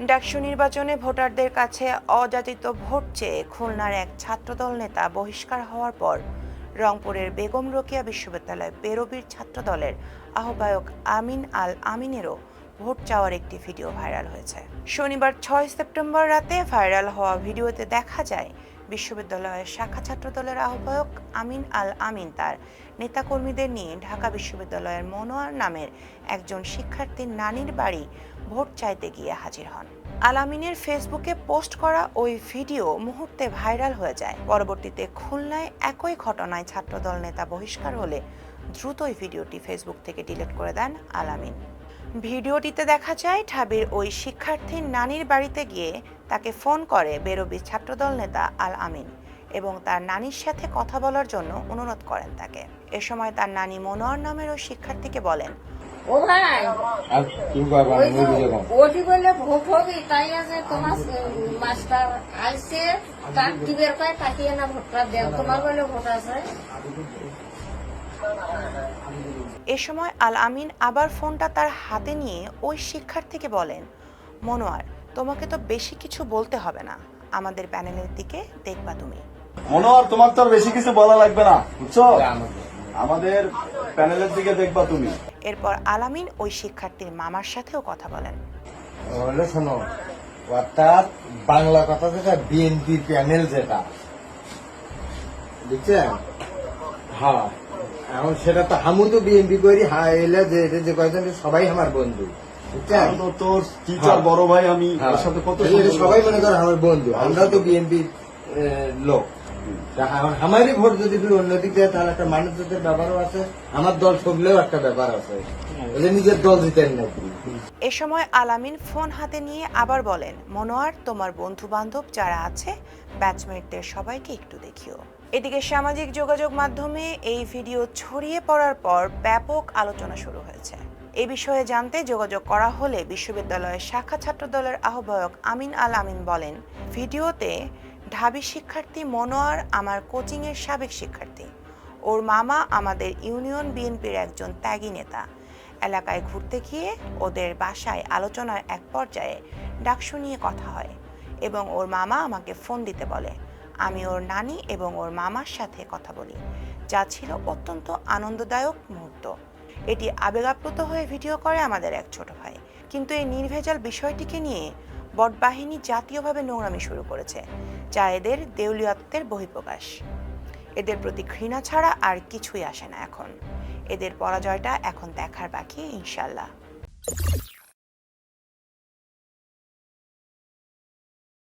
ডাকসু নির্বাচনে ভোটারদের কাছে অযাচিত ভোট চেয়ে খুলনার এক ছাত্রদল নেতা বহিষ্কার হওয়ার পর রংপুরের বেগম রোকেয়া বিশ্ববিদ্যালয় বেরোবির ছাত্রদলের আহ্বায়ক আমিন আল আমিনেরও ভোট চাওয়ার একটি ভিডিও ভাইরাল হয়েছে। শনিবার ছয় সেপ্টেম্বর রাতে ভাইরাল হওয়া ভিডিওতে দেখা যায়, বিশ্ববিদ্যালয়ের শাখা ছাত্রদলের আহ্বায়ক আমিন আল আমিন তার নেতাকর্মীদের নিয়ে ঢাকা বিশ্ববিদ্যালয়ের মনোয়ার নামের একজন শিক্ষার্থীর নানির বাড়ি ভোট চাইতে গিয়ে হাজির হন। আলামিনের ফেসবুকে পোস্ট করা ওই ভিডিও মুহূর্তে ভাইরাল হয়ে যায়। পরবর্তীতে খুলনায় একই ঘটনায় ছাত্রদল নেতা বহিষ্কার হলে দ্রুতই ভিডিওটি ফেসবুক থেকে ডিলিট করে দেন আলামিন। ভিডিওটিতে দেখা যায়, ঢাবির ওই শিক্ষার্থীর নানির বাড়িতে গিয়ে তাকে ফোন করে বেরোবি ছাত্রদল নেতা আল আমিন এবং তার নানির সাথে কথা বলার জন্য অনুরোধ করেন তাকে। এ সময় তার নানি মনোয়ার নামের ওই শিক্ষার্থীকে বলেন ও ভাই আর কি করব ওই আমি বুঝে কম ওটি হবে তাই আছে তোমার মাস্টার টিবের কয় তাকিয়ে না ভোটটা দেও। তোমার বলে ভোট আছে। এ সময় আল আমিন আবার ফোনটা তার হাতে নিয়ে ওই শিক্ষার্থীকে বলেন মনোয়ার তোমাকে তো বেশি কিছু বলতে হবে না। আমাদের প্যানেলের দিকে দেখবা তুমি। মনোহর তোমার তো বেশি কিছু বলা লাগবে না বুঝছ? আমাদের প্যানেলের দিকে দেখবা তুমি। এরপর আলামিন ওই শিক্ষার্থীর মামার সাথেও কথা বলেন। হলে শোনো অর্থাৎ বাংলা কথা যেটা বিএনপি প্যানেল যেটা। বুঝছেন হ্যাঁ এখন সেটা তো আমু তো বিএনপি করি হ্যাঁ এলে যে এটা যে কয়জন সবাই আমার বন্ধু তোর টিচার বড় ভাই আমি হ্যাঁ। সাথে কত সবাই মনে করে আমার বন্ধু আমরা তো বিএনপি লোক। এখন আমারই ভোট যদি দিল অন্যদিকে তাহলে একটা মানুষদের ব্যাপারও আছে, আমার দল ঠকলেও একটা ব্যাপার আছে। এ সময় আলামিন ফোন হাতে নিয়ে আবার বলেন, মনোয়ার, তোমার বন্ধু বান্ধব যারা আছে, ব্যাচমেটদের সবাইকে একটু দেখিও। এদিকে সামাজিক যোগাযোগ মাধ্যমে এই ভিডিও ছড়িয়ে পড়ার পর ব্যাপক আলোচনা শুরু হয়েছে। এ বিষয়ে জানতে যোগাযোগ করা হলে বিশ্ববিদ্যালয়ের শাখা ছাত্র দলের আহ্বায়ক আমিন আল আমিন বলেন, ভিডিওতে ঢাবি শিক্ষার্থী মনোয়ার আমার কোচিংয়ের সাবেক শিক্ষার্থী। ওর মামা আমাদের ইউনিয়ন বিএনপির একজন ত্যাগী নেতা। এলাকায় ঘুরতে গিয়ে ওদের বাসায় আলোচনার এক পর্যায়ে ডাকসু নিয়ে কথা হয় এবং ওর মামা আমাকে ফোন দিতে বলে। আমি ওর নানি এবং ওর মামার সাথে কথা বলি, যা ছিল অত্যন্ত আনন্দদায়ক মুহূর্ত। এটি আবেগাপ্লুত হয়ে ভিডিও করে আমাদের এক ছোট ভাই। কিন্তু এই নির্ভেজাল বিষয়টিকে নিয়ে বটবাহিনী জাতীয়ভাবে নোংরামি শুরু করেছে, যা এদের দেউলিয়াত্বের বহিঃপ্রকাশ। এদের প্রতি ঘৃণা ছাড়া আর কিছুই আসে না এখন। এদের পরাজয়টা এখন দেখার বাকি ইনশাল্লাহ